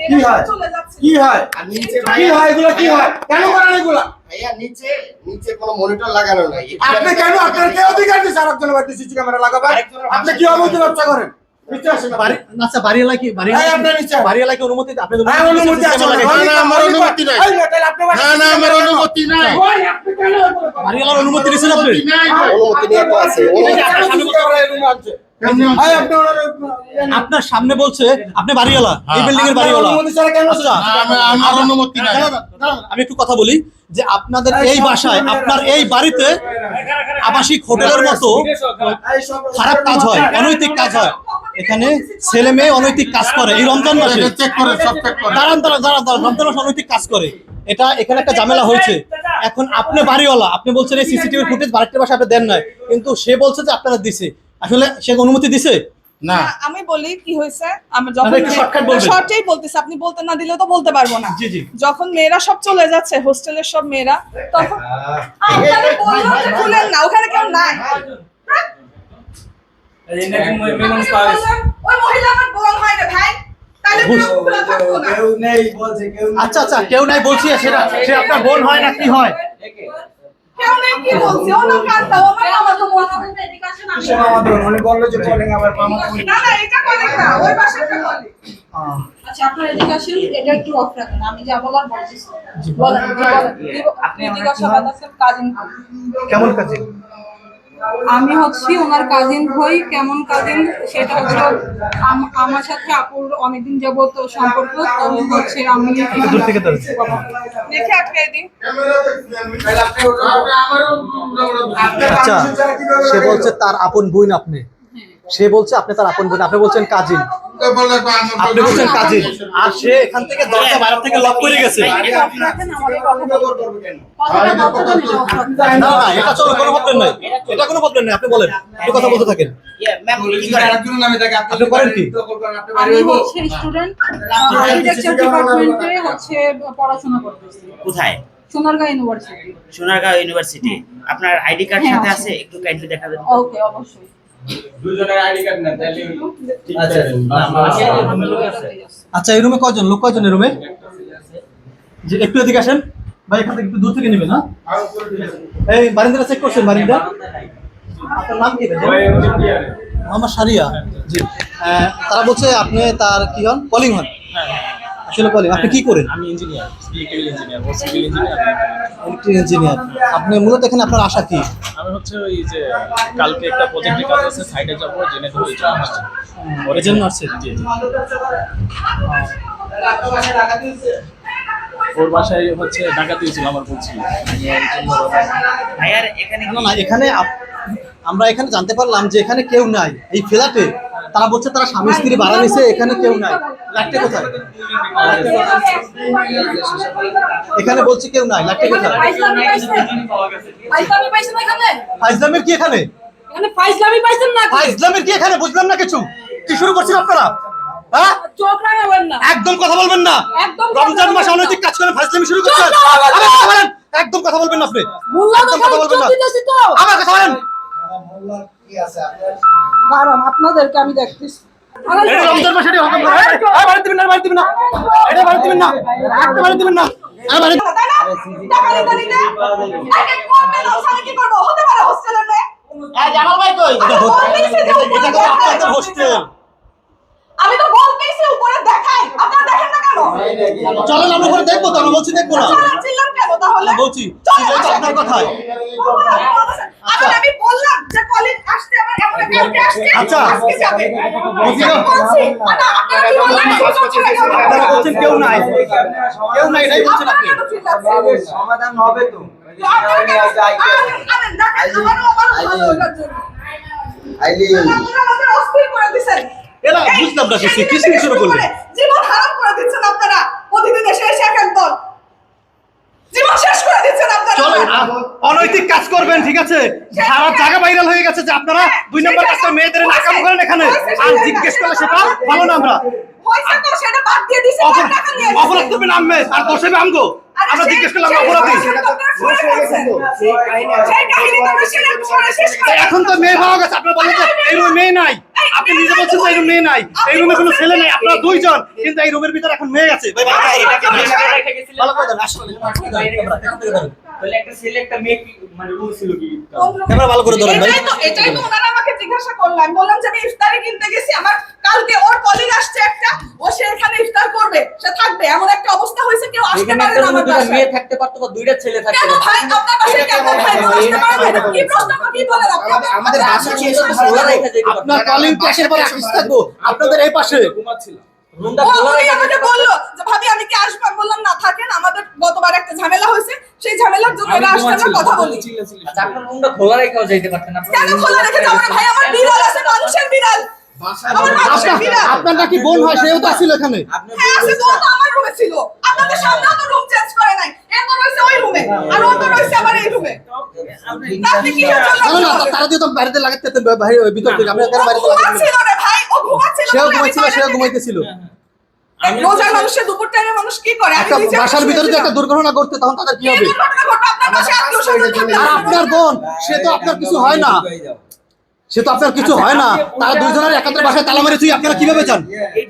কি হয়? কি হয়? আর নিচে কি হয় এগুলো? কি হয়? কেন করেন এগুলা? ভাইয়া নিচে নিচে কোনো মনিটর লাগানো নাই। আপনি কেন? আপনার কে অধিকার দিচ্ছে আরেকজনের বাড়িতে সিসি ক্যামেরা লাগাবেন আপনি কি অবৈধ ব্যবসা করেন? বাড়ি। আচ্ছা আপনার অনুমতি হ্যাঁ, অনুমতি আছে না, আমার অনুমতি নাই। না, না আমার অনুমতি নাই। অনুমতি দিয়েছেন আপনি? অনুমতি নিয়ে তো আছে। সামনে বলছে আপনি বাড়িওয়ালা এই বিল্ডিং এর বাড়িওয়ালা। কেন আচ্ছা। আমার- আমার অনুমতি নাই। আমি একটু কথা বলি যে আপনাদের এই বাসায় আপনার এই বাড়িতে আবাসিক হোটেলের মতো খারাপ কাজ হয় অনৈতিক কাজ হয়। এখানে ছেলে মেয়ে অনৈতিক কাজ করে। এই রমজান মাসে। চেক করে সব চেক করে। দাঁড়ান দাঁড়ান দাঁড়ান দাঁড়ান। রমজান মাসে অনৈতিক কাজ করে। এটা এখানে একটা ঝামেলা হয়েছে। এখন আপনি বাড়িওয়ালা আপনি বলছেন এই সিসিটিভি ফুটেজ বাড়ির বাসা আপনি দেন নাই। কিন্তু সে বলছে যে আপনারা দিছে। আসলে সে অনুমতি দিছে? না। আমি বলি কি হয়েছে? আমি যখন তাহলে একটু শর্টেই বলতেছি আপনি বলতে না দিলে তো বলতে পারব না। জি জি। যখন মেয়েরা সব চলে যাচ্ছে হোস্টেলের সব মেয়েরা তখন খুলেন না ওখানে কেউ নাই। আচ্ছা আচ্ছা কেউ নাই বলছি সেটা সে আপনার বোন হয় না কি হয়? আচ্ছা আপনার এদিকে আসেন এটা একটু অফ রাখেন আমি যা বলার বলছি। বলেন জি, বলেন? আপনি কাজিন। কেমন কাজে আমি হচ্ছি ওনার কাজিন হই। কেমন কাজিন সেটা হচ্ছে আম- আমার সাথে আপুর অনেকদিন যাবত সম্পর্ক তো হচ্ছে আমি দূর থেকে দেখে আটকাই আপনি আচ্ছা সে বলছে তার আপন বোন আপনি। সে বলছে আপনি তার আপন বোন। আপনি বলছেন কাজিন। আপনি বলছেন কাজিন। আর সে এখান থেকে দরজা বাইরে থেকে লক করে গেছে। আপনি- আপনি। না না এটা চলো কোনো প্রবলেম নাই। এটা কোনো প্রবলেম নাই আপনি বলেন। একটু কথা বলতে থাকেন। আপনি আপনি করেন কি? আপনি স্টুডেন্ট ডিপার্টমেন্টে হচ্ছে পড়াশোনা করতেছি। কোথায়? ইউনিভার্সিটি সোনারগাঁও ইউনিভার্সিটি আপনার আইডি কার্ড হ্যাঁ, সাথে আছে। আছে? একটু কাইন্ডলি দেখাবেন। ওকে অবশ্যই। আচ্ছা এই রুমে কয়জন লোক কয়জন এই রুমে? যে একটু এদিকে আসেন। ভাই এখান থেকে একটু দূর থেকে নেবেন হ্যাঁ? এই বারিন্দাটা চেক করছেন বারিন্দা? আপনার নাম কি আমার সারিয়া। জি। তারা বলছে আপনি তার কি হন? কলিং হন? আসলে কলিং আপনি কি করেন? আমি ইঞ্জিনিয়ার সিভিল ইঞ্জিনিয়ার ও সিভিল ইঞ্জিনিয়ার ইলেকট্রিক ইঞ্জিনিয়ার আপনি মূলত এখানে আপনার আশা কি? আমি হচ্ছে ওই যে কালকে একটা প্রজেক্টের কাজ আছে সাইডে যাব জেনে ধরে এই জন্য আসছি ওর জন্য আসছে জি ওর বাসায় হচ্ছে ডাকাতি হয়েছিল আমার ভাইয়ার এখানে না না এখানে আপ- আমরা এখানে জানতে পারলাম যে এখানে কেউ নাই এই ফ্ল্যাটে। তারা বলছে তারা স্বামী স্ত্রী ভাড়া নিছে এখানে কেউ নাই। লাটে কোথায়? এখানে বলছে কেউ নাই লাটে কোথায়? ফাইজলামের কি এখানে? এখানে ফাইজলামি পাইছেন না ফাইজলামের কি এখানে? বুঝলাম না কিছু। কি শুরু করছেন আপনারা? হ্যাঁ? একদম কথা বলবেন না। রমজান মাসে অনৈতিক কাজ করে ফাইজলামি শুরু করছেন। একদম কথা বলবেন না আপনি। একদম কথা বলবেন না। দিতেছি কথা বলেন। দাঁড়ান আপনাদেরকে আমি দেখতেছি। না কোন আমি তো উপরে দেখাই। আপনারা দেখেন কেন? চলেন আমরা করে দেখব তো বলছি দেখব না। কেন তাহলে? বলছি আপনার কথাই আমি বললাম যে কলিং আচ্ছা। না আপনারা কি বললেন আপনারা বলছেন কেউ নাই। কেউ নাই। এটাই বলছেন আপনি। সমাধান হবে তো। এরা বুঝলাম না কিছু, কিছু শুরু করলেন। জীবন হারাম করে দিচ্ছেন আপনারা। প্রতিদিন এসে এসে এক দল জীবন শেষ করে দিচ্ছেন আপনারা। অনৈতিক কাজ করবেন ঠিক আছে? সারা জায়গা ভাইরাল হয়ে গেছে যে আপনারা দুই নম্বর কাজটা মেয়েদের নাকাম করেন এখানে। আর জিজ্ঞেস করলে সেটা ভালো না আমরা? পয়সা তো সেটা বাদ দিয়ে দিছে অপরাধ করবেন আম্মে আর দোষেবে আমগো। আমরা জিজ্ঞেস করলাম অপরাধী। এখন তো মেয়ে পাওয়া গেছে আপনারা বলেন যে এই মেয়ে নাই। আপনি নিজে বলছেন যে এই রুমে মেয়ে নাই। এই রুমে কোনো ছেলে নাই আপনারা দুইজন কিন্তু এই রুমের ভিতরে এখন মেয়ে আছে। ভাই ভালো করে আসলে, তাহলে একটা ছেলে একটা মেয়ে মানে রুম ছিল কি? ক্যামেরা ভালো করে ধরেন ভাই। তো এটাই তো ওনারা আমাকে জিজ্ঞাসা করলাম বললাম যে আমি ইফতারি কিনতে গেছি আমার কালকে ওর কলিগ আসছে একটা ও সে এখানে ইফতার করবে সে থাকবে। এমন একটা অবস্থা হয়েছে কেউ আসতে পারে না আমার বাসায়। থাকতে পারতো বা দুইটা ছেলে কেন ভাই? আপনার বাসায় কেন ভাই আসতে পারবে? না কি প্রশ্ন কি বলেন আপনি? আমাদের- আমাদের বাসা কি এসব খোলা রেখে আপনার কলিং পাশের পরে আসিস থাকব আপনাদের এই পাশে। রুমটা উনি আমাকে বলল যে ভাবি আমি কি আসব বললাম না থাকেন আমাদের গতবার একটা ঝামেলা হয়েছে সেই ঝামেলার জন্য এরা আসছে না কথা বলি আচ্ছা, আপনার রুমটা খোলা রেখেও যেতে পারতেন আপনার কেন খোলা রেখে যাব ভাই আমার বিড়াল আছে মানুষের বিড়াল আপনার নাকি বোন হয় সেও তো আসছিল এখানে হ্যাঁ আছে তো আমার রুমে ছিল আপনাদের সামনেও তো রুম চেঞ্জ করে নাই এ রয়েছে ওই রুমে আর ও রয়েছে আমার এই রুমে আপনি কি না না না তারা দিয়ে তো বাড়িতে লাগাতে ভাই ওই ভিতর থেকে আপনি কেন বাড়িতে লাগাতে ভাই ও ঘুমাচ্ছিল সেও বলে সেও ঘুমাইতেছিল। রোজার মানুষের দুপুর টাইমে মানুষ কি করে? একটা বাসার ভিতরে যদি একটা দুর্ঘটনা ঘটতে তখন তাদের কি হবে? আপনার আর বোন? সে তো আপনার কিছু হয় না। সে তো আপনার কিছু হয় না। তারা দুইজনের একাত্রে বাসায় তালা মেরে তুই আপনারা কীভাবে যান?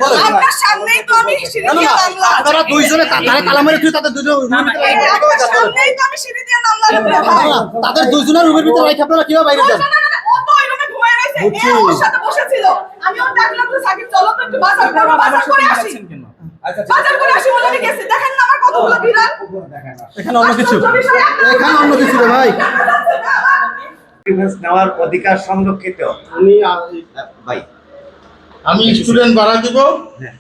বলেন। আপনার দুইজনে তারা তালা মেরে তুই তাদের দুজন তাদের দুইজনের রুমের ভিতরে রেখে আপনারা কীভাবে বাইরে যান না, না, না, না, ও তো ওই রুমে সাথে বসেছিল। আমি ওর ডাকলাম যে, সাকিব, চলো তো একটু বাজার করব, বাজার করে আসি। বাজার করে আসি বলে আমি দেখেন না আমার কতগুলো বিড়াল? এখানে অন্য কিছু। আশ্চর্য বিষয়, একটা এখানে অন্য কিছু রে ভাই। নেওয়ার অধিকার সংরক্ষিত। আমি ভাই আমি স্টুডেন্ট ভাড়া দিব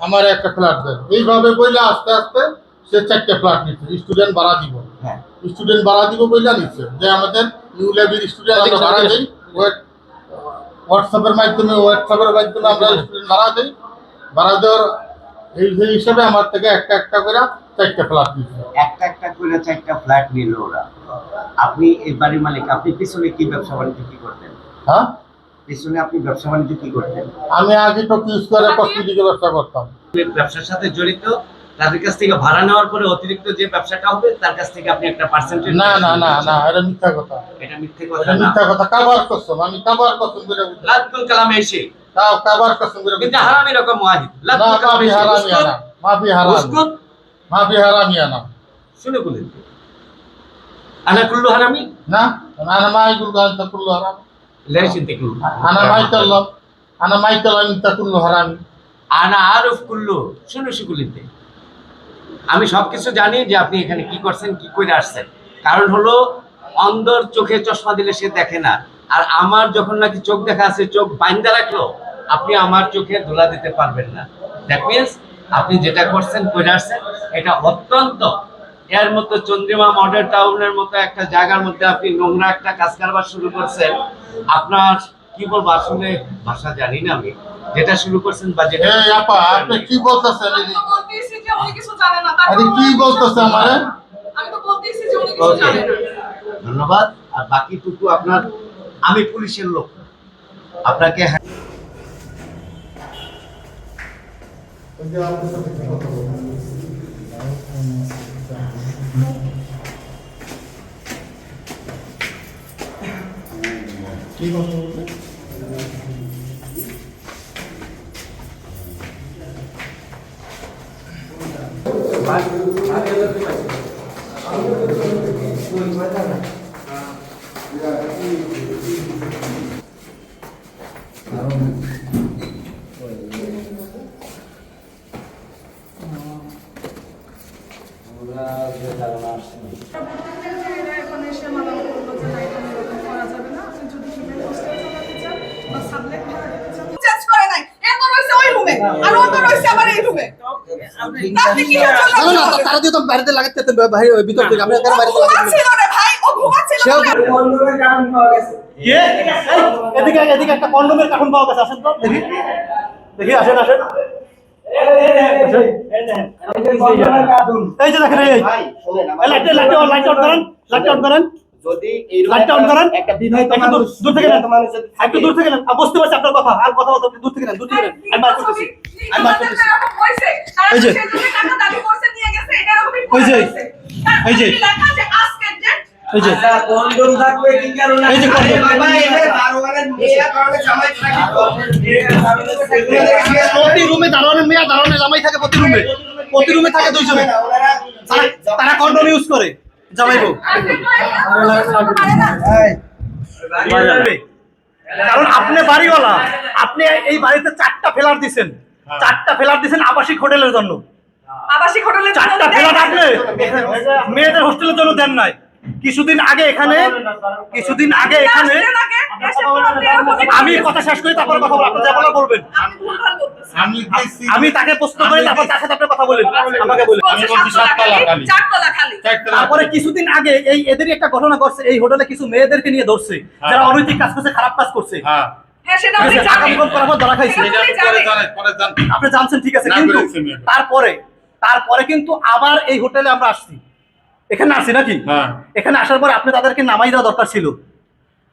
আমার একটা ফ্ল্যাট দেন। এইভাবে বইলে আস্তে আস্তে সে চারটে ফ্ল্যাট নিচ্ছে স্টুডেন্ট ভাড়া দিব। হ্যাঁ। স্টুডেন্ট ভাড়া দিব বইলা নিচ্ছে যে আমাদের নিউ লেভেল স্টুডেন্ট আমরা ভাড়া দিই হোয়াটসঅ্যাপের মাধ্যমে হোয়াটসঅ্যাপের মাধ্যমে আমরা স্টুডেন্ট ভাড়া দিই। ভাড়া দেওয়ার এই সেই হিসেবে আমার থেকে একটা একটা করে চারটে ফ্ল্যাট নিচ্ছে। একটা একটা করে চারটা ফ্ল্যাট নিল ওরা। আপনি এই বাড়ির মালিক আপনি পিছনে কি ব্যবসা বাণিজ্য কি করতেন? হ্যাঁ? পিছনে আপনি ব্যবসা বাণিজ্য কি করতেন? আমি আগে তো কিউজ করে কসমেটিকের ব্যবসা করতাম। ব্যবসার সাথে জড়িত? তাদের কাছ থেকে ভাড়া নেওয়ার পরে অতিরিক্ত যে ব্যবসাটা হবে তার কাছ থেকে আপনি একটা পার্সেন্টেজ না না না না এটা মিথ্যা কথা। এটা মিথ্যে কথা না। মিথ্যা কথা কাবার কসম আমি কাবার কসম করে কালামে এসে। তাও কাবার কসম করে কিন্তু বলছি। হারামি রকম ওয়াহিদ। কালামে এসে হারামি আনা মাফি হারামি। মাফি হারামি আনা শুনে বলেন। আনা কুল্লু হারামি? না আনা মাই হারাম কুল্লু শুনে শুকুলিতে আমি সবকিছু জানি যে আপনি এখানে কি করছেন, কি করে আসছেন। কারণ হলো অন্ধর চোখে চশমা দিলে সে দেখে না। আর আমার যখন নাকি চোখ দেখা আছে, চোখ বাইন্দা রাখল, আপনি আমার চোখে ধোলা দিতে পারবেন না। দ্যাট মিনস আপনি যেটা করছেন করে আসছেন, এটা অত্যন্ত। এর মতো চন্দ্রিমা মডেল টাউনের মতো একটা জায়গার মধ্যে আপনি নোংরা একটা কাজ কারবার শুরু করছেন। আপনার, কি বলব, আসলে ভাষা জানি না আমি। যেটা শুরু করছেন বা যেটা আপা আপনি কি বলতেছেন? আরে কি বলতেছে আমারে? আমি তো বলতেইছি যে উনি কিছু জানে ধন্যবাদ। আর বাকিটুকু আপনার আমি পুলিশের লোক আপনাকে এখন এসে মানা করল যে না, এখানে এরকম করা যাবে না। আপনি যদি female hostel চালাতে চান বা sublet ভাড়া দিতে চান, চেঞ্জ করে নাই। এ তো রয়েছে ওই রুমে, আর ও তো রয়েছে আমার এই রুমে। আপনি কিসের জন্য না তারা দিয়ে তো বাড়িতে লাগাতে ভাই ওই ভিতর থেকে আমরা ও লাগাতে ঘুমাচ্ছিল রে ভাই, ও ঘুমাচ্ছিল সেও বলে- কে? এদিকে এদিকে একটা কন্ডোমের কার্টুন পাওয়া গেছে আসেন তো দেখি। দেখি আসেন আসেন। এই যে দেখেন এই লাইট লাইট লাইট অন করেন লাইট অন করেন। যদি লাইটটা অন করেন দূর- দূর থেকে নেন একটু দূর থেকে নেন বুঝতে পারছি আপনার কথা আর কথা বলতে দূর থেকে নেন দূর থেকে নেন আমি বার করতেছি আমি বার করতেছি এরকম হয়েছে। তারা এই যে। সেজন্য টাকা দাবি করছে, নিয়ে গেছে, এটা এরকমই এই যে। এই যে। কি লেখা আছে, আজকের date, এই যে কন্ডম থাকবে কি কারণে এই যে condom। প্রতি রুমে দারোয়ানের মেয়ে দারোয়ানের জামাই থাকে প্রতি রুমে প্রতি রুমে থাকে দুইজনে তারা- তারা কন্ডম ইউজ করে জামাই বউ। কারণ আপনি বাড়িওয়ালা আপনি এই বাড়িতে চারটা ফেলার দিছেন। চারটা ফেলার দিছেন আবাসিক হোটেলের জন্য। আবাসিক হোটেলে চারটা ফেলার আপনি মেয়েদের হোস্টেলের জন্য দেন নাই। কিছুদিন আগে এখানে কিছুদিন আগে এখানে আমি কথা শেষ করি তারপর কথা বলব। আপনি যা বলার বলবেন। আমি তাকে প্রশ্ন করি তারপর তার সাথে আপনি কথা বলেন আমাকে বলেন তারপরে কিছুদিন আগে এই এদেরই একটা ঘটনা ঘটছে এই হোটেলে কিছু মেয়েদেরকে নিয়ে ধরছে যারা অনৈতিক কাজ করছে খারাপ কাজ করছে। হ্যাঁ। হ্যাঁ আপনি জানছেন ঠিক আছে কিন্তু করেছি। তারপরে তারপরে কিন্তু আবার এই হোটেলে আমরা আসছি। এখানে আসি নাকি? হ্যাঁ। এখানে আসার পর আপনি তাদেরকে নামাই দেওয়া দরকার ছিল।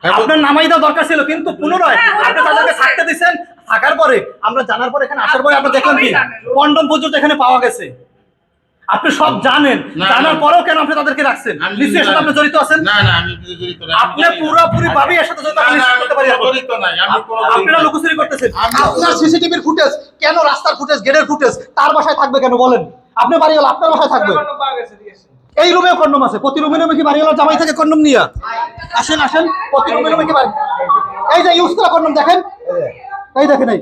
হ্যাঁ, আপনার নামাই দেওয়া দরকার ছিল কিন্তু পুনরায় হ্যাঁ, আপনি তাদেরকে থাকতে দিচ্ছেন থাকার পরে আমরা জানার পরে এখানে আসার পরে আপনি আমরা দেখলাম কি? কন্ডম পর্যন্ত এখানে পাওয়া গেছে। আপনি সব জানেন। জানার। পরেও কেন আপনি তাদেরকে রাখছেন? নিশ্চয়ই সাথে আপনি জড়িত আছেন? না না আমি জড়িত না। আপনি পুরোপুরি ভাবে এর সাথে জড়িত না, আমি না, নিশ্চিত আমি করতে পারি জড়িত নাই আমি কোনো আপনারা লুকোচুরি করতেছেন। আপনার সিসিটিভির ফুটেজ কেন রাস্তার ফুটেজ গেটের ফুটেজ তার বাসায় থাকবে কেন বলেন? আপনি বাড়িওয়ালা আপনার বাসায় থাকবে। এই রুমেও কন্ডম আছে। প্রতি রুমে রুমে কি বাড়িওয়ালা জামাই থেকে কন্ডম নিয়ে? আসেন আসেন। প্রতি রুমে রুমে কি বাড়ি? এই যে ইউজ করা কন্ডম দেখেন। এই দেখেন এই।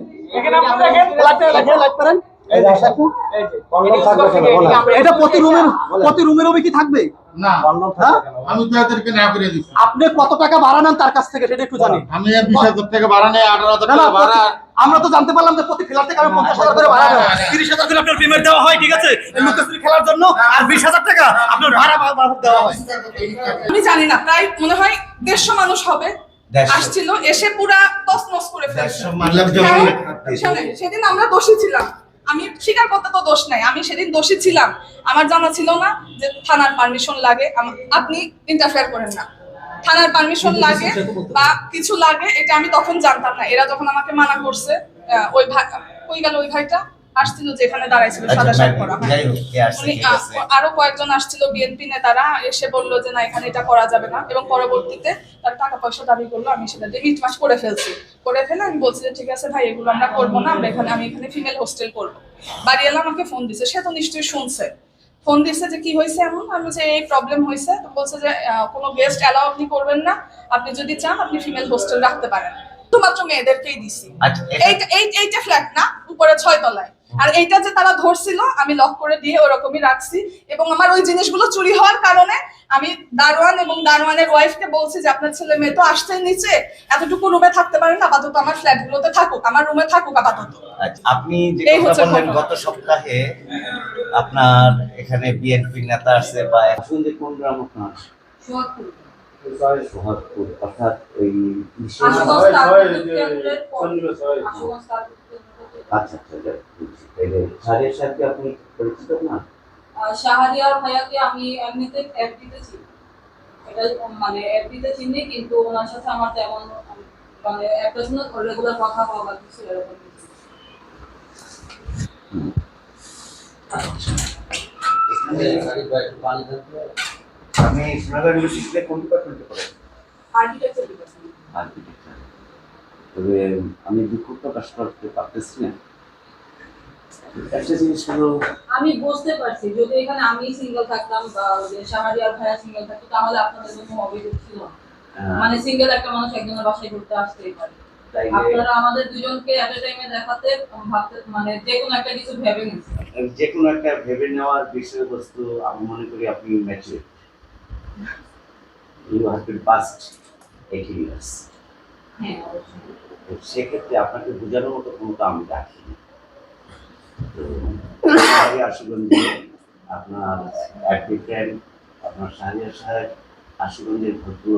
লাইট লাইট লাইট করেন। এটা প্রতি রুমের প্রতি রুমে রুমে কি থাকবে না? আমি তো এদেরকে না করে দিচ্ছি আপনি কত টাকা ভাড়া নেন তার কাছ থেকে সেটা একটু জানি। আমি বিশ হাজার টাকা ভাড়া নেই আঠারো হাজার না না টাকা ভাড়া। আমরা তো জানতে পারলাম যে প্রতি ফ্ল্যাট থেকে আমি পঞ্চাশ হাজার করে ভাড়া। তিরিশ হাজার করে আপনার পেমেন্ট দেওয়া হয় ঠিক আছে? লুকোচুরি খেলার জন্য আর বিশ হাজার টাকা আপনার ভাড়া দেওয়া হয়। আমি জানি না প্রায় মনে হয় দেড়শো মানুষ হবে। আসছিল এসে পুরা তছনছ করে ফেলছে। সেদিন আমরা দোষী ছিলাম। আমি স্বীকার করতে তো দোষ নাই। আমি সেদিন দোষী ছিলাম। আমার জানা ছিল না যে থানার পারমিশন লাগে। আপনি ইন্টারফেয়ার করেন না। থানার পারমিশন লাগে বা কিছু লাগে এটা আমি তখন জানতাম না। এরা যখন আমাকে মানা করছে আহ, ওই ভাই কই গেল ওই ভাইটা? আসছিল যেখানে দাঁড়াইছিল সাদা শার্ট পরা। আরও কয়েকজন আসছিল বিএনপি নেতারা এসে বলল যে না এখানে এটা করা যাবে না। এবং পরবর্তীতে তার টাকা পয়সা দাবি করল আমি সেটা দিয়ে মিটমাস করে ফেলছি। করে ফেলে আমি বলছি যে ঠিক আছে ভাই এগুলো আমরা করব না আমরা এখানে আমি এখানে ফিমেল হোস্টেল করব। বাড়িওয়ালা আমাকে ফোন দিছে সে তো নিশ্চয়ই শুনছে। ফোন দিছে যে কি হয়েছে এমন? আমি যে এই প্রবলেম হয়েছে। তো বলছে যে কোনো গেস্ট অ্যালাউ আপনি করবেন না। আপনি যদি চান আপনি ফিমেল হোস্টেল রাখতে পারেন। শুধুমাত্র মেয়েদেরকেই দিছি। আচ্ছা, এইটা এই এইটা ফ্ল্যাট না উপরে ছয় তলায়। আর এইটা যে তারা ধরছিল আমি লক করে দিয়ে ওরকমই রাখছি। এবং আমার ওই জিনিসগুলো চুরি হওয়ার কারণে আমি দারোয়ান এবং দারোয়ানের ওয়াইফকে বলছি যে আপনার ছেলে মেয়ে তো আসছে নিচে। এতটুকু রুমে থাকতে পারেন না আপাতত আমার ফ্ল্যাটগুলোতে থাকুক আমার রুমে থাকুক আপাতত। আচ্ছা, আপনি যে কথা বললেন গত সপ্তাহে আপনার এখানে বিএনপি নেতা আছে বা কোন গ্রাম আপনার? সোহাগপুর। অর্থাৎ ওই বিশেষ- আচ্ছা আচ্ছা বুঝছি। সাহেবের সাথে আপনি পরিচিত না শাহরিয়ার ভাইয়াকে আমি এমনিতে এফডিতে চিনি এটা মানে এফডিতে চিনি কিন্তু ওনার সাথে আমার তেমন মানে একটা শুনে রেগুলার কথা হওয়া বা কিছু এরকম। আপনি সোনাগার ইউনিভার্সিটিতে কোন ডিপার্টমেন্টে পড়েন আর্কিটেকচার ডিপার্টমেন্ট আর্কিটেকচার তবে আমি দুঃখ প্রকাশ করতে পারতেছি না। একটা জিনিস হলো আমি বুঝতে পারছি যদি এখানে আমি সিঙ্গেল থাকতাম বা ওই যে ভাইয়া সিঙ্গেল থাকতো তাহলে আপনাদের কোনো অভিযোগ ছিল মানে সিঙ্গেল একটা মানুষ একজনের বাসায় ঘুরতে আসতেই পারে। আপনারা আমাদের দুজনকে এট টাইমে দেখাতে ভাবতে মানে যে কোনো একটা কিছু ভেবে নিচ্ছেন যে কোনো একটা ভেবে নেওয়ার বিষয়বস্তু আমি মনে করি আপনি you have been past eighteen years হ্যাঁ অবশ্যই। সেক্ষেত্রে আপনাকে বোঝানোর মতো কোনো তো আমি রাখিনি তো আশুগঞ্জে আপনার অ্যাডভোকেট, আপনার শাহরিয়ার সাহেব, আশুগঞ্জের ভদ্র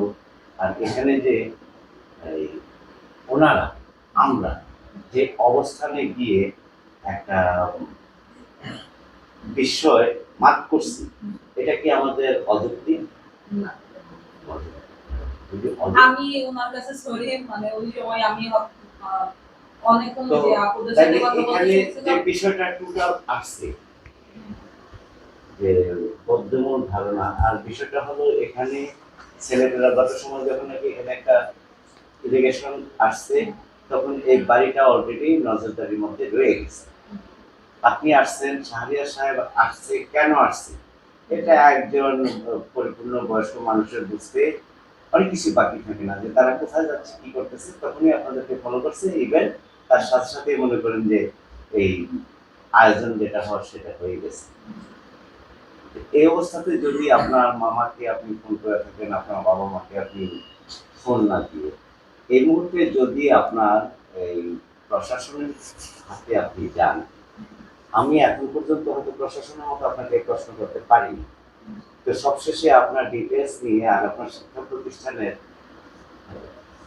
আর এখানে যে ওনারা, আমরা যে অবস্থানে গিয়ে একটা বিষয় মাত করছি, এটা কি আমাদের অযৌক্তিক? না। আমি ওনার কাছে মানে ওই সময় আমি অনেকক্ষণ যে আপুদের সাথে কথা যে বিষয়টা টোটাল আসছে যে ধারণা আর বিষয়টা হলো এখানে গত সময় যখন নাকি এখানে একটা ইরিগেশন আসছে তখন এই বাড়িটা অলরেডি নজরদারির মধ্যে রয়ে গেছে। আপনি আসছেন শাহরিয়ার সাহেব আসছে কেন আসছে? এটা একজন পরিপূর্ণ বয়স্ক মানুষের বুঝতে অনেক কিছু বাকি থাকে না, যে তারা কোথায় যাচ্ছে, কি করতেছে, তখনই আপনাদেরকে ফলো করছে ইভেন তার সাথে সাথে মনে করেন যে এই আয়োজন যেটা হওয়ার সেটা হয়ে গেছে। এই অবস্থাতে যদি আপনার মামাকে আপনি ফোন করে থাকেন, আপনার বাবা মাকে আপনি ফোন না দিয়ে, এই মুহূর্তে যদি আপনার এই প্রশাসনের হাতে আপনি যান, আমি এখন পর্যন্ত হয়তো প্রশাসনের মতো আপনাকে প্রশ্ন করতে পারিনি। তো সবশেষে আপনার ডিটেলস নিয়ে আর আপনার শিক্ষা প্রতিষ্ঠানের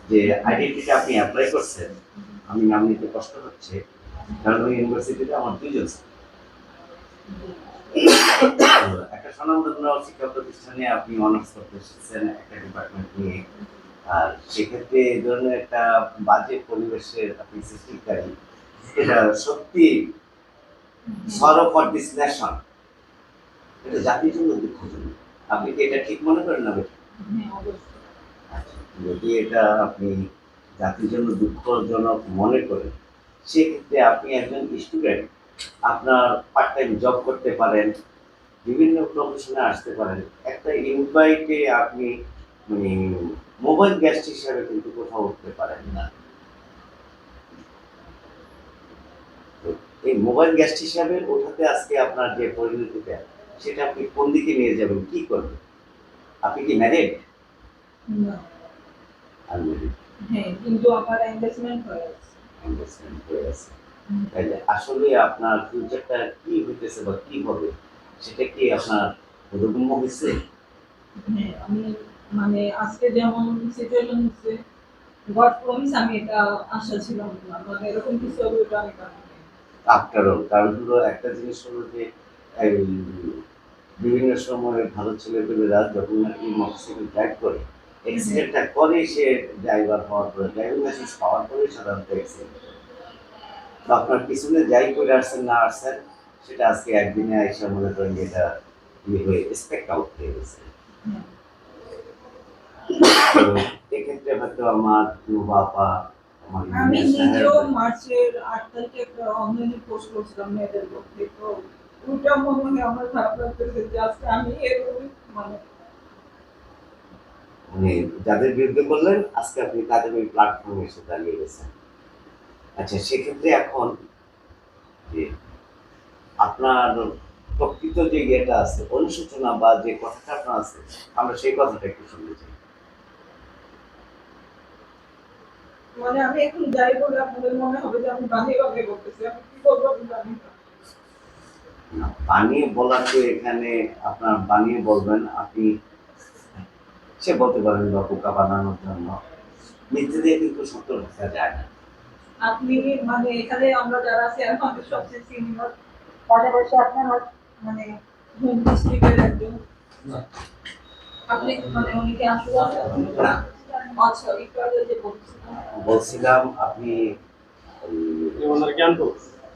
যে আইডেন্টিটি আপনি অ্যাপ্লাই করছেন আমি নাম নিতে কষ্ট হচ্ছে কারণ ওই ইউনিভার্সিটিতে আমার দুজন একটা স্বনামধন্য শিক্ষা প্রতিষ্ঠানে আপনি অনার্স করতে এসেছেন একটা ডিপার্টমেন্ট নিয়ে। আর সেক্ষেত্রে এই ধরনের একটা বাজে পরিবেশের আপনি সৃষ্টিকারী এটা সত্যি সরো ফর দিস এটা জাতির জন্য দুঃখজনক। আপনি কি এটা ঠিক মনে করেন না আচ্ছা, যদি এটা আপনি জাতির জন্য দুঃখজনক মনে করেন সেক্ষেত্রে আপনি একজন স্টুডেন্ট আপনার পার্ট টাইম জব করতে পারেন বিভিন্ন প্রফেশনে আসতে পারেন। একটা ইনভাইটে আপনি মানে মোবাইল গেস্ট হিসাবে কিন্তু কোথাও উঠতে পারেন না। এই মোবাইল গেস্ট হিসাবে ওঠাতে আজকে আপনার যে পরিণতিটা সেটা আপনি কোন দিকে নিয়ে যাবেন? কি করবেন? আপনি কি ম্যারিড আনম্যারিড হ্যাঁ কিন্তু আমার এনগেজমেন্ট হয়ে গেছে। ইনভেস্টমেন্ট হয়ে আছে তাহলে আসলে আপনার ফিউচারটা কি হইতেছে বা কি হবে? সেটা কি আপনার বোধগম্য হয়েছে হ্যাঁ আমি মানে আজকে যেমন সিচুয়েশন হচ্ছে গড প্রমিস আমি এটা আশা ছিলাম না মানে এরকম কিছু হবে এটা আমি আফটার অল কারণ হলো একটা জিনিস হলো যে বিভিন্ন সময় ভালো ছেলেপেলেরা যখন নাকি মোটরসাইকেল ড্রাইভ করে অ্যাক্সিডেন্টটা করে সে ড্রাইভার হওয়ার পরে ড্রাইভিং লাইসেন্স পাওয়ার পরে সাধারণত অ্যাক্সিডেন্ট তো আপনার পিছনে যাই করে আসছেন না আসছেন সেটা আজকে একদিনে আইসা মনে করেন যে এটা ইয়ে হয়ে স্পেক্ট আউট হয়ে গেছে। এক্ষেত্রে হয়তো আমার বাবা আমার আমি নিজেও মার্চের আট তারিখে একটা অনলাইনে পোস্ট করছিলাম মেয়েদের পক্ষে তো ওইটা মনে হয় আমার খারাপ লাগতেছে যে আজকে আমি এরকম মানে মানে যাদের বিরুদ্ধে করলেন আজকে আপনি তাদের ওই প্ল্যাটফর্মে এসে দাঁড়িয়ে গেছেন। আচ্ছা সেক্ষেত্রে এখন যে আপনার প্রকৃত যে ইয়েটা আছে অনুশোচনা বা যে কথাটা আপনার আছে আমরা সেই কথাটা একটু শুনতে চাই। মানে আমি এখন যাই বলে আপনাদের মনে হবে যে আমি বানিয়ে বানিয়ে করতেছি আমি কি করব আমি জানি না। না, বানিয়ে বলার তো এখানে আপনার বানিয়ে বলবেন আপনি সে বলতে পারেন বা বোকা বানানোর জন্য। মিথ্যে দিয়ে কিন্তু সত্য ঢাকা যায় না। আপনি মানে এখানে আমরা যারা আছি আমাদের সবচেয়ে সিনিয়র পাশাপাশি আপনার মানে হোম ডিস্ট্রিক্টের একজন। আপনি মানে উনি কি আসলে না। আচ্ছা একটু আগে যে বলছিলাম আপনি ওই তো।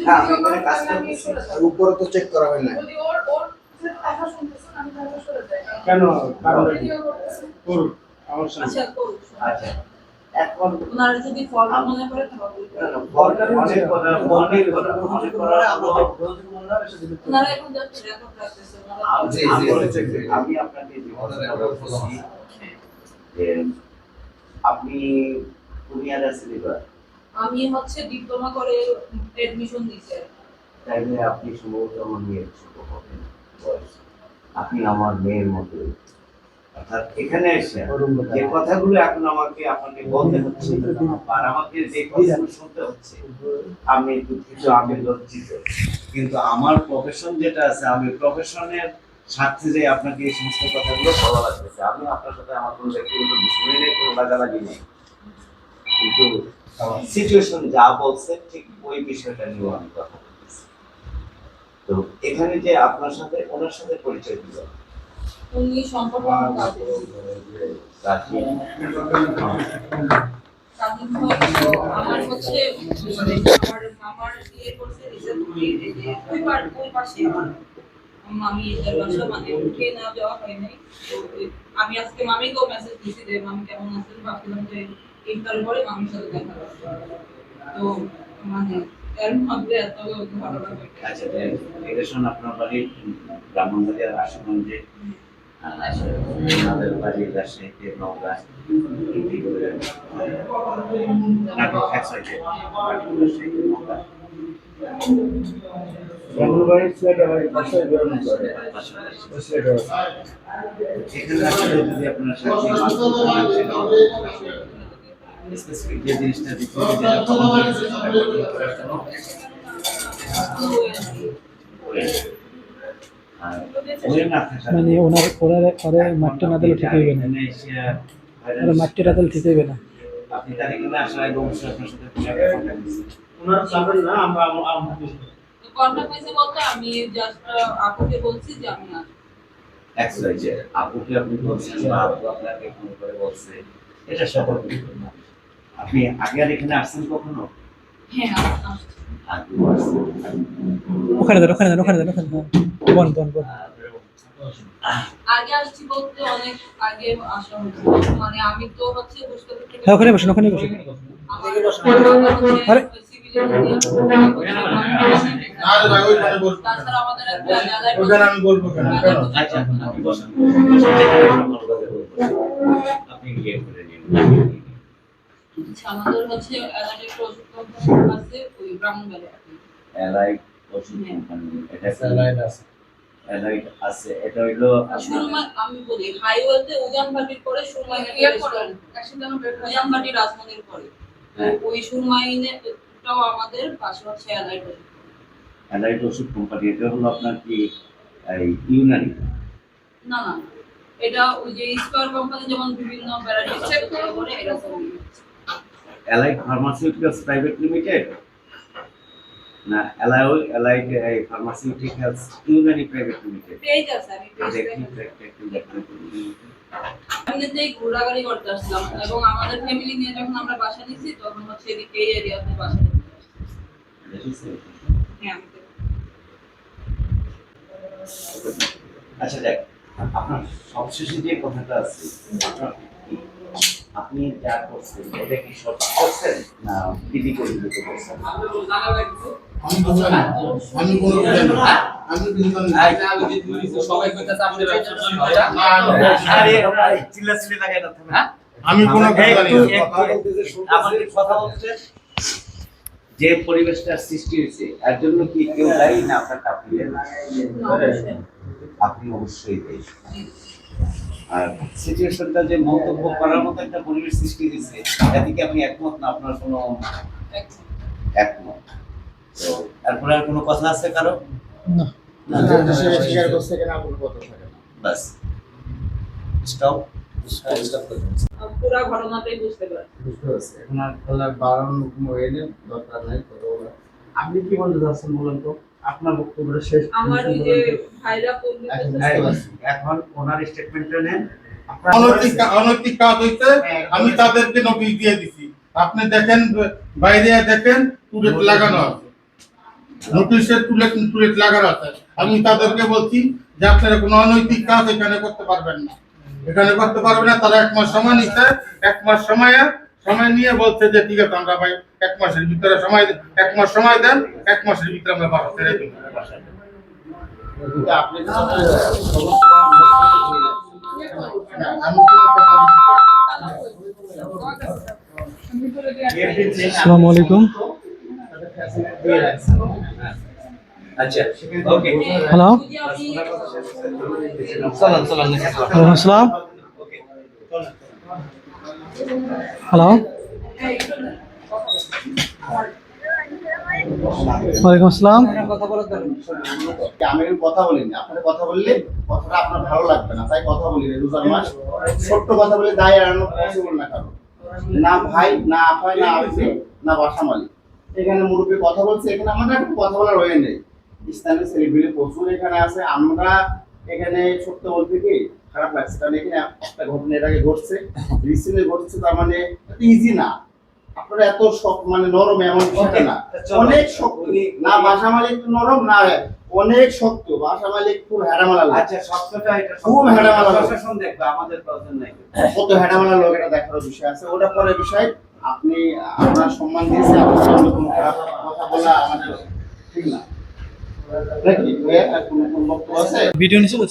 হ্যাঁ, এখানে করেন কাজ তাহলে আমি করতেছি। সরে যাব। উপরে তো চেক করা হয় না যদি ওর ওর কথা শুনতেছেন আমি তাহলে সরে যাই। কেন? কারণ করুন আচ্ছা আচ্ছা এখন ওনারা যদি মনে করে আমি- আপনাকে আপনি সিলেবাস আমি হচ্ছে ডিপ্লোমা করে এডমিশন দিয়েছি তাইলে আপনি সম্ভবত আমার মেয়ের ছোট হবেন আপনি আমার মেয়ের মতো। অর্থাৎ এখানে এসে যে কথাগুলো এখন আমাকে আপনাকে বলতে হচ্ছে আর আমাকে যে কথাগুলো শুনতে হচ্ছে আমি দুঃখিত আমি লজ্জিত। কিন্তু আমার প্রফেশন যেটা আছে আমি প্রফেশনের স্বার্থে যে আপনাকে এই সমস্ত কথাগুলো ভালো লাগতেছে আমি আপনার সাথে আমার কোনো ব্যক্তিগত দুশ্মনী নেই কোনো লাগালাগি নেই। কিন্তু সিচুয়েশন যা বলছে ঠিক ওই বিষয়টা নিয়েও আমি কথা বলতেছি। তো এখানে যে আপনার সাথে ওনার সাথে পরিচয় দিল। উনি সম্পর্ক আমার কাছে রাজি স্বাধীন তো আমার হচ্ছে আমার আমার বিয়ে করছে রিসেন্টলি ওই পার ওই পাশে আমার মামি বাসা মানে উঠে না যাওয়া হয় নাই। আমি আজকে মামিকেও মেসেজ দিয়েছি যে মামি কেমন আছেন? ভাবছিলাম যে ইফতার পরে মামির সাথে দেখা তো মানে এর মধ্যে এত ভালো লাগে। আচ্ছা এদেশন আপনার বাড়ি ব্রাহ্মণবাড়িয়ার আশুগঞ্জে আর আমাদের বাড়ি রাজশাহীতে নওগাঁ ডিগ্রি করে নাটক একসাথে রাজশাহীতে নওগাঁ। এখানে আসলে যদি আপনার সাথে স্পেসিফিক যে জিনিসটা না মানে ওনার ওনার ওরা মাঠটা না দিলে ঠিক হইবে না। ওরা মাঠটা না দিলে ঠিক হইবে না। আপনি তার এখানে আসার আগে অবশ্যই আপনার সাথে কন্ট্যাক্ট দিচ্ছি কন্ট্যাক্ট হয়েছে বলতে আমি জাস্ট আপুকে বলছি যে আমি আসব। এক্সট্রা যে আপুকে আপনি বলছেন বা আপু আপনাকে ফোন করে বলছে এটা সকল না। আপনি আগে আর এখানে আসছেন কখনো? হ্যাঁ ওখানে ওখানে আগে আসছি বলতে অনেক আগে আসা হয়েছে। মানে আমি তো হচ্ছে বুঝতে হ্যাঁ ওখানে বসেন ওখানে বসেন। আরে। আচ্ছা আপনি আমাদের হচ্ছে এলাকায় ওষুধ কোম্পানি আছে ওই ব্রাহ্মণবাড়িয়া ওষুধ কোম্পানি এটা এলাইট আছে। এটা হইল সুরমা আমি বলি হাইওয়েতে উজানবাটির পরে সুরমাই উজানবাটি পরে হ্যাঁ। ওই সুরমাইনেটাও আমাদের পাশে হচ্ছে ওষুধ। এলাইট ওষুধ কোম্পানি এটা হলো আপনার কি এই ইউনানি না না এটা ওই যে স্কয়ার কোম্পানি যেমন বিভিন্ন ভ্যারাইটি চেক করে। এরকম এলাইট ফার্মাসিউটিক্যালস প্রাইভেট লিমিটেড না এলাইও Elite pharmaceuticals Unani private limited page আছে আমি পেজ দেখি একটু দেখতে ঘোরাঘুরি করতে আসলাম এবং আমাদের ফ্যামিলি নিয়ে যখন আমরা বাসা নিচ্ছি তখন হচ্ছে এদিকে এই এরিয়াতে বাসা হ্যাঁ আচ্ছা দেখ আপনার সবশেষে যে কথাটা আছে আপনার আপনি যা করছেন এটা কি সব করছেন? না দিদি করে দিতে করছেন আমি কোনো কথা বলতে যে পরিবেশটা সৃষ্টি হয়েছে এর জন্য কি কেউ দায়ী না আপনার? আপনি অবশ্যই দায়ী। আর সিচুয়েশনটা যে মন্তব্য করার মতো একটা পরিবেশ সৃষ্টি হয়েছে এতে কি আপনি একমত না আপনার কোনো একমত? তো তারপরে আর কোনো কথা আছে কারও? না। না, স্বীকার করছে কিনা আপনার কথা থাকে বাস। স্টপ পুরা ঘটনাটাই বুঝতে পারছি। এখন আর বাড়ানোর কোনো দরকার নাই আপনি কি বলতে চাচ্ছেন বলেন তো? আপনার বক্তব্যটা শেষ আমার ওই যে ভাইরা পল্লী এখন ওনার স্টেটমেন্টটা নেন। অনৈতিক অনৈতিক কাজ হইতে আমি তাদেরকে নোটিশ দিয়ে দিছি। আপনি দেখেন বাইরে দেখেন টুলেট লাগানো আছে। নোটিশে টুলেট টুলেট লাগানো আছে। আমি তাদেরকে বলছি যে আপনারা কোনো অনৈতিক কাজ এখানে করতে পারবেন না। এখানে করতে পারবেন না তারা এক মাস সময় নিচ্ছে এক মাস সময় সময় নিয়ে বলছে যে ঠিক আছে আমরা ভাই এক মাসের ভিতরে সময় এক মাস সময় দেন এক মাসের ভিতরে আমরা বাসা ছেড়ে বলছি আসসালামু আলাইকুম। আচ্ছা ওকে। হ্যালো ওয়ালাইকুম আসসালাম। কথা আপনার কথা বললে কথাটা আপনার ভালো লাগবে না, তাই কথা ছোট্ট কথা বলে না না ভাই, না আপাই না না বাসা মালিক। এখানে মুরব্বী কথা বলছে, এখানে আমাদের কথা বলার হয়ে নেই। ইসলামিক সেলিব্রিটি প্রচুর এখানে আছে, আমরা এখানে সত্য বলতে কি খারাপ লাগছে। কারণ এখানে একটা ঘটনা এর আগে ঘটছে রিসেন্টলি ঘটছে তার মানে ইজি না। আপনারা এত শক্ত মানে নরম এমন না। অনেক শক্ত। না বাসা মালিক নরম না অনেক শক্ত। বাসা মালিক খুব হেডামালা লোক। আচ্ছা সবটা এটা খুব হেডামালা প্রশাসন দেখবে আমাদের প্রয়োজন নাই। কত হেডামালা লোক এটা দেখার বিষয় আছে। ওটা পরে বিষয়। আপনি আপনার সম্মান দিয়েছে আপনার কোনো খারাপ কথা বলা আমাদের ঠিক না। ভিডিও নিচে নেই।